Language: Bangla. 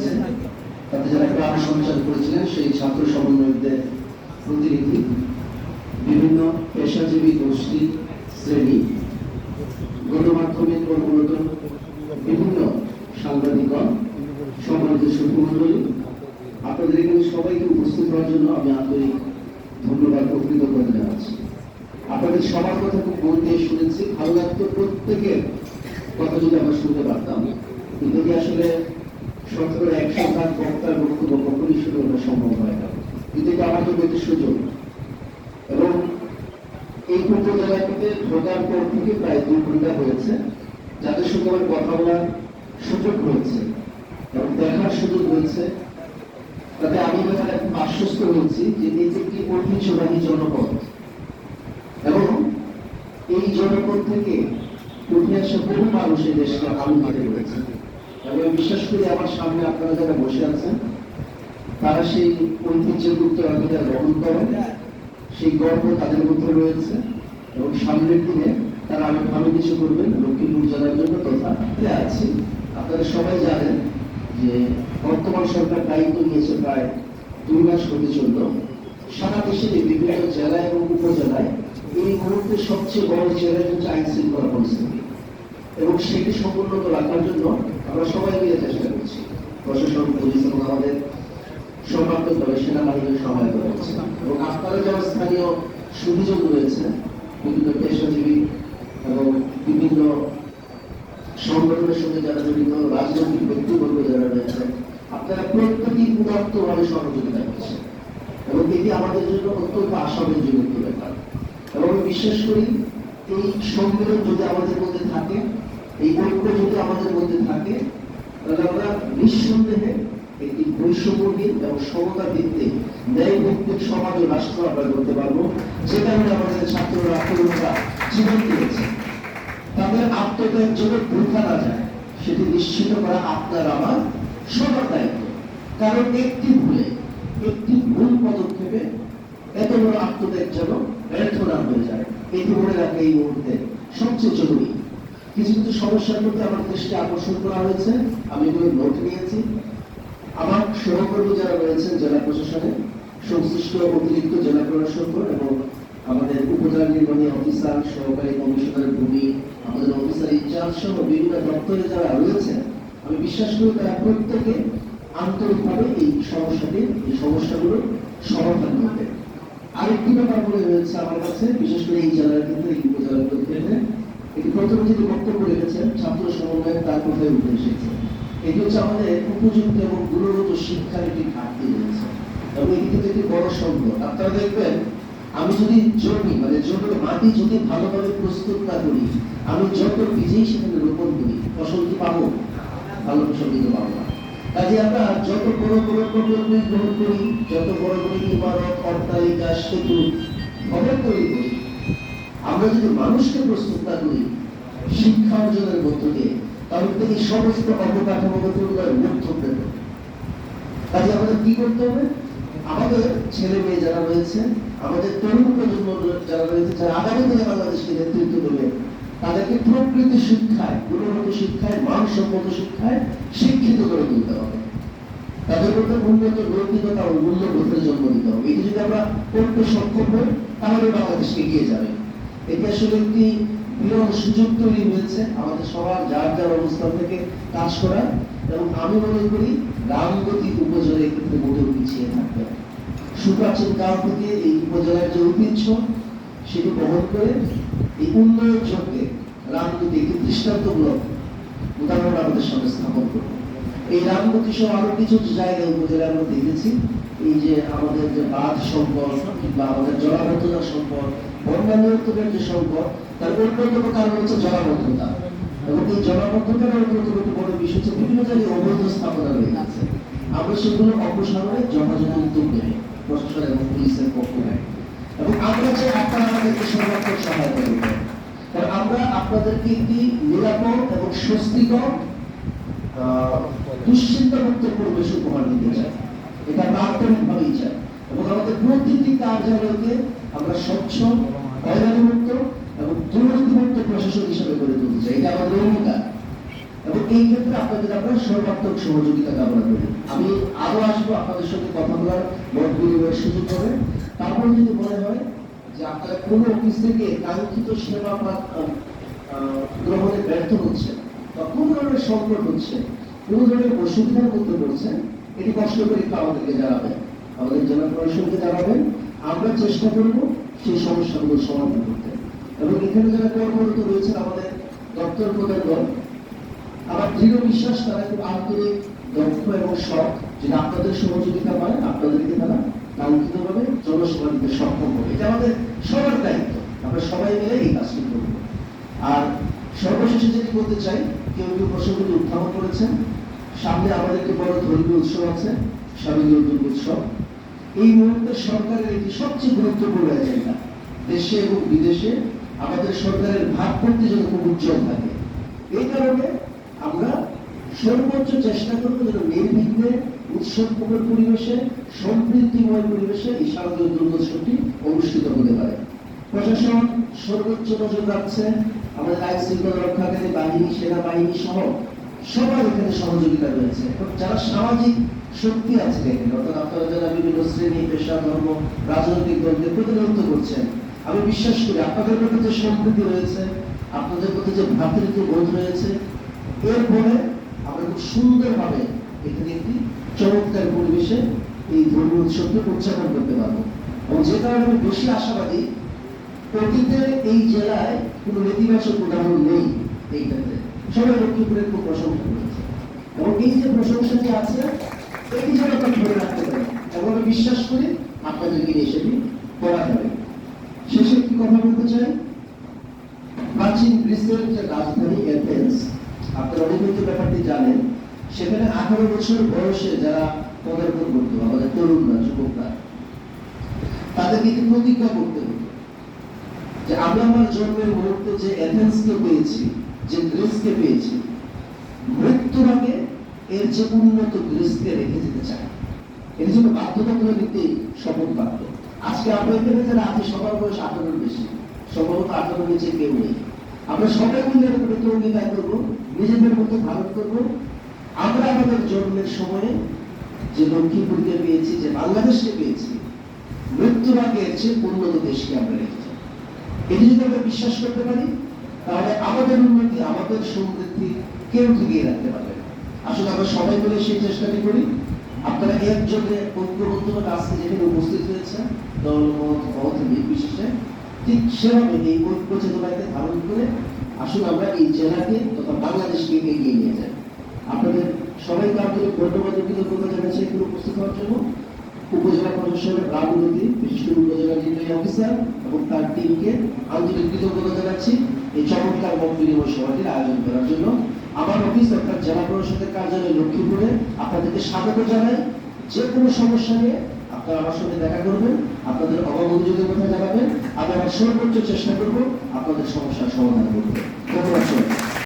হয়েছে তাতে যারা ক্লাব সঞ্চালন করেছিলেন, সেই ছাত্র সমন্বয়কদের প্রতিনিধি, বিভিন্ন পেশাজীবী গোষ্ঠী, শ্রেণি, গণমাধ্যমে কর্মরত বিভিন্ন সাংবাদিকগণ, সম্মানিত সুখমণ্ডলী আপনাদের এখানে সবাইকে উপস্থিত হওয়ার জন্য আমি আন্তরিক ধন্যবাদ ও কৃতজ্ঞতা জানাচ্ছি। আপনাদের সবার কথা খুব মন দিয়ে শুনেছি, ভালো লাগতো প্রত্যেকের কথা যদি আমরা শুনতে পারতাম। কিন্তু কি আসলে শতকরা একশো ভাগ বক্তার বক্তব্য কখনই ওঠা সম্ভব হয় না। কিন্তু আমার একটি সুযোগ। এবং এই উপজেলাটিতে ঢোকার পর থেকে প্রায় দুই ঘণ্টা হয়েছে যাদের সঙ্গে আমার কথা বলার সুযোগ হয়েছে এবং দেখার সুযোগ হয়েছে। তাতে আমি এখানে আশ্বস্ত হয়েছি যে এটি একটি ঐতিহ্যবাহী জনপদ। এবং এই জনপদ থেকে উঠে আসা বহু মানুষ এই দেশকে আলোকিত করেছে এবং বিশ্বাস করি আমার সামনে আপনারা যারা বসে আছেন, তারা সেই ঐতিহ্যের উত্তরাধিকার গ্রহণ করেন সেই গর্ব তাদের মধ্যে রয়েছে এবং সামনের দিনে তারা আরও ভালো কিছু করবেন, লক্ষ্মীপুর জেলার জন্য তথা আছি। আপনারা সবাই জানেন যে বর্তমান সরকার দায়িত্ব নিয়েছে প্রায় দুই মাস হতে চলল। সারা দেশের বিভিন্ন জেলা এবং উপজেলায় এই মুহূর্তে সবচেয়ে বড় চ্যালেঞ্জ হচ্ছে আইন শৃঙ্খলা পরিস্থিতি। এবং সেটি সমুন্নত রাখার জন্য আমরা সবাই মিলে চেষ্টা করছি। প্রশাসন, পুলিশ এবং আমাদের সর্বাত্মকভাবে সেনাবাহিনীর সহায়তা করছে। এবং আপনারা যারা স্থানীয় সুযোগ রয়েছে, বিভিন্ন পেশাজীবী এবং বিভিন্ন সংগঠনের সঙ্গে যারা জড়িত, রাজনৈতিক ব্যক্তিবর্গ যারা রয়েছে, আপনারা প্রত্যেকেই উদাত্তভাবে সহযোগিতা করছে এবং এটি আমাদের জন্য অত্যন্ত আশাব্যঞ্জক একটি ব্যাপার। এবং বিশ্বাস করি, এই সম্মেলন যদি আমাদের মধ্যে থাকে এই ঐক্য যদি আমাদের মধ্যে থাকে, তাহলে আমরা নিঃসন্দেহে একটি বৈষম্যহীন এবং সমতা ভিত্তিক ন্যায় ভিত্তিক সমাজ ও রাষ্ট্র আমরা করতে পারব, যে কারণে আমাদের ছাত্ররা তরুণরা জীবন দিয়েছে তাদের আত্মত্যাগ যেন বৃথা না যায়, সেটি নিশ্চিত করা আপনার আমার সবার দায়িত্ব। কারণ একটি ভুলে, একটি ভুল পদক্ষেপে এত বড় আত্মত্যাগ যেন ব্যর্থ না হয়ে যায়। এটি মনে রাখা এই মুহূর্তে সবচেয়ে জরুরি। কিছু কিছু সমস্যার মধ্যে আমার দৃষ্টি আকর্ষণ করা হয়েছে, আমি এগুলো নোট নিয়েছি। আমার সহকর্মী যারা রয়েছেন জেলা প্রশাসনে সংশ্লিষ্ট অতিরিক্ত জেলা প্রশাসক এবং আমাদের উপজেলা নির্বাহী অফিসার সহকারী কমিশনার ভূমি, আমাদের অফিসার ইনচার্জ সহ বিভিন্ন দপ্তরে যারা রয়েছেন, আমি বিশ্বাস করি তারা প্রত্যেকে আন্তরিকভাবে এই সমস্যাটি, এই সমস্যাগুলো সমাধান করবে। আরেকটি ব্যাপার মনে রয়েছে আমার কাছে, বিশেষ করে এই জেলার ক্ষেত্রে এই উপজেলার ক্ষেত্রে এটি প্রথমে যদি বক্তব্য রেখেছেন, ছাত্র সমন্বয় তার কথায় উঠে এসেছে। এটি হচ্ছে আমাদের উপযুক্ত এবং গুণগত শিক্ষার একটি ঘাটতি রয়েছে। এবং এটি কিন্তু একটি বড় সংকট। আপনারা দেখবেন, আমি যদি জমি মানে জমির মাটি যদি ভালোভাবে প্রস্তুত না করি, আমি যত বীজেই সেখানে রোপণ করি, ফসল কি পাবো? ভালো ফসল কিন্তু পাবো না। কাজে আমরা যত বড় বড় প্রকল্প গ্রহণ করি, যত বড় বড় ইমারত, অট্টালিকা, সেতু ভবন তৈরি করি, আমরা যদি মানুষকে প্রস্তুত না করি শিক্ষা অর্জনের মধ্য দিয়ে তাহলে তো সমস্ত অবকাঠামোগত উন্নয়ন মুখ থমবে কাজে আমাদের কি করতে হবে? আমাদের ছেলে মেয়ে যারা রয়েছে, আমাদের তরুণ প্রজন্ম যারা রয়েছে, যারা আগামী দিনে বাংলাদেশকে নেতৃত্ব দেবে, তাদেরকে প্রকৃতি শিক্ষায়, গুণগত শিক্ষায়, মানসম্মত শিক্ষায় শিক্ষিত করে তুলতে হবে। তাদের মধ্যে উন্নত নৈতিকতা ও মূল্যবোধের জন্ম দিতে হবে। এটি যদি আমরা করতে সক্ষম হই, তাহলে বাংলাদেশ এগিয়ে যাবে। এটি আসলে একটি সুযোগ তৈরি হয়েছে আমাদের সবার, যার যার অবস্থান থেকে কাজ করা। এবং আমি মনে করি, রামগতি উপজেলা ক্ষেত্রে মোটেও পিছিয়ে থাকবে সুপ্রাচীন কাল থেকে এই উপজেলার যে ঐতিহ্য, সেটি বহন করে এই উন্নয়ন যজ্ঞে রামগতি একটি দৃষ্টান্তমূলক উদাহরণ আমাদের সামনে স্থাপন করবে। এই রামগতি সহ আরও কিছু জায়গায় উপজেলায় আমরা দেখেছি। এই যে আমাদের যে বাঁধ সম্পদ বা আমাদের জলাবদ্ধতা সম্পদ বন্যা নিয়ন্ত্রণের যে সম্পদ তার অন্যতম কারণ হচ্ছে জলাবদ্ধতা। এবং এই জলাবদ্ধতার অন্যতম বড় বিষয় হচ্ছে বিভিন্ন জায়গায় অবৈধ স্থাপনা রয়ে গেছে আমরা সেগুলো অপসারণে যথাযথ উদ্যোগ নেই প্রশাসন এবং পুলিশের পক্ষ নেয় এবং আমরা যে আপনারা আমাদেরকে সর্বাত্মক সহায়তা কারণ আমরা আপনাদেরকে একটি নিরাপদ এবং স্বস্তিকর দুশ্চিন্তামুক্ত পরিবেশ উপহার দিতে চাই। এটা আমরা আন্তরিকভাবেই চাই। এবং আমাদের প্রতিটি কার্যালয়কে আমরা স্বচ্ছ হয়রানিমুক্ত এবং দুর্নীতিমুক্ত প্রশাসন হিসেবে গড়ে তুলতে এটা আমাদের অঙ্গীকার। এবং এই ক্ষেত্রে আপনাদের আমরা সর্বাত্মক সহযোগিতা কামনা করি। আমি আরও আসব আপনাদের সঙ্গে কথা বলার, মত বিনিময়ের সুযোগ হবে। তারপর যদি মনে হয় যে আপনারা কোনো অফিস থেকে কাঙ্ক্ষিত সেবা গ্রহণে ব্যর্থ হচ্ছে বা কোন ধরনের সংকট হচ্ছে, কোন ধরনের অসুবিধার মধ্যে পড়ছেন, এটি কষ্ট করে একটু আমাদেরকে জানাবেন। আমাদের জেলা প্রশাসনকে জানাবেন। আমরা চেষ্টা করব সেই সমস্যাগুলো সমাধান করতে। এবং এখানে যারা কর্মরত রয়েছেন আমাদের দপ্তর প্রধানগণ, আমার দৃঢ় বিশ্বাস তারা খুব আন্তরিক দক্ষ এবং সৎ যদি আপনাদের সহযোগিতা পায় আপনাদেরকে তারা কাঙ্ক্ষিতভাবে জনসেবা দিতে সক্ষম হবে। এটা আমাদের সবার দায়িত্ব। আমরা সবাই মিলে এই কাজটি করব। আর সর্বশেষে যেটি বলতে চাই, কেউ কেউ প্রসঙ্গটি উত্থাপন করেছেন। সামনে আমাদের একটি বড় ধর্মীয় উৎসব আছে স্বামীগুলো দুর্গোৎসব এই মুহূর্তে সরকারের একটি সবচেয়ে গুরুত্বপূর্ণ এজেন্ডা দেশে এবং বিদেশে আমাদের সরকারের ভাবমূর্তি যেন খুব উজ্জ্বল থাকে। এই কারণে আমরা সর্বোচ্চ চেষ্টা করব যেন নির্বিঘ্নে উৎসবমুখর পরিবেশে সম্পৃক্তিময় পরিবেশে এই শারদীয় দুর্গোৎসবটি অনুষ্ঠিত হতে পারে। প্রশাসন সর্বোচ্চ নজর রাখছে। আমাদের আইন শৃঙ্খলা রক্ষাকারী বাহিনী, সেনাবাহিনী সহ সবার এখানে সহযোগিতা রয়েছে। যারা সামাজিক শক্তি আছে এখানে অর্থাৎ আপনারা যারা বিভিন্ন শ্রেণি, পেশা, ধর্ম, রাজনৈতিক দলকে প্রতিনিধিত্ব করছেন আমি বিশ্বাস করি আপনাদের প্রতি যে সম্প্রীতি রয়েছে, আপনাদের প্রতি যে ভ্রাতৃত্ব বোধ রয়েছে এরপরে আমরা খুব সুন্দরভাবে এখানে একটি চমৎকার পরিবেশে এই ধর্মীয় উৎসবকে উদযাপন করতে পারব। এবং যে কারণে আমি বেশি আশাবাদী, অতীতে এই জেলায় কোনো নেতিবাচক উদাহরণ নেই এই ক্ষেত্রে সবাই লক্ষ্মীপুরের খুব প্রশংসা করেছে। এবং এই যে প্রশংসাটি আছে, এটি যেন ধরে রাখতে পারি এবং আমি বিশ্বাস করি আপনাদেরকে নিয়ে করা যাবে কথা বলতে চাই প্রাচীন গ্রিসের যে রাজধানী এথেন্স আপনারা অনেক ব্যাপারটি জানেন, সেখানে আঠারো বছর বয়সে যারা পদার্পণ করতো, আমাদের তরুণরা, যুবকরা, তাদেরকে একটি প্রতিজ্ঞা করতে হতো যে আমি আমার জন্মের মুহূর্তে যে এথেন্সকে পেয়েছি, যে গ্রিসকে পেয়েছি, মৃত্যুর আগে এর যে উন্নত গ্রিসকে রেখে যেতে চাই। এর জন্য বাধ্যতামূলক একটি শপথ বাক্য। আজকে এখানে যারা আছি, সবার বয়স আঠারোর বেশি। সম্ভবত আঠারোর নিচে কেউ নেই। আমরা সবাই মিলে একটি করব, নিজেদের মতো ধারণ করব। আমরা আমাদের জন্মের সময়ে যে লক্ষ্মীপুরকে পেয়েছি, যে বাংলাদেশকে পেয়েছি, মৃত্যুর আগে এর উন্নত দেশকে আমরা রেখেছি। এটি যদি আমরা বিশ্বাস করতে পারি, তাহলে আমাদের উন্নতি, আমাদের সমৃদ্ধি কেউ ঠেকিয়ে রাখতে পারবে। আসলে আমরা সবাই মিলে সেই চেষ্টাটি করি। আপনারা একযোগে ঐক্যবদ্ধভাবে আজকে যেখানে উপস্থিত হয়েছেন, দল, মত নির্বিশেষে, ঠিক সেভাবে এই ঐক্য চেতনাকে ধারণ করে আসুন আমরা এই জেলাকে তথা বাংলাদেশকে এগিয়ে নিয়ে যাই। আপনাদের সবাইকে আন্তরিক ধন্যবাদ কৃতজ্ঞতা জানাচ্ছি এখানে উপস্থিত হওয়ার জন্য। উপজেলা প্রশাসনের রাজনীতি বিশেষ করে উপজেলা নির্বাহী অফিসার এবং তার টিমকে আন্তরিক কৃতজ্ঞতা জানাচ্ছি। এই চমৎকার মত বিনিময় সভাটির আয়োজন করার জন্য আমার অফিস অর্থাৎ জেলা পরিষদের কার্যালয় লক্ষ্মীপুরে আপনাদেরকে স্বাগত জানাই যে কোনো সমস্যা নিয়ে আপনারা আমার সঙ্গে দেখা করবেন, আপনাদের অভাবযোগের কথা জানাবেন, আমি আমার সর্বোচ্চ চেষ্টা করব আপনাদের সমস্যার সমাধান করব ধন্যবাদ।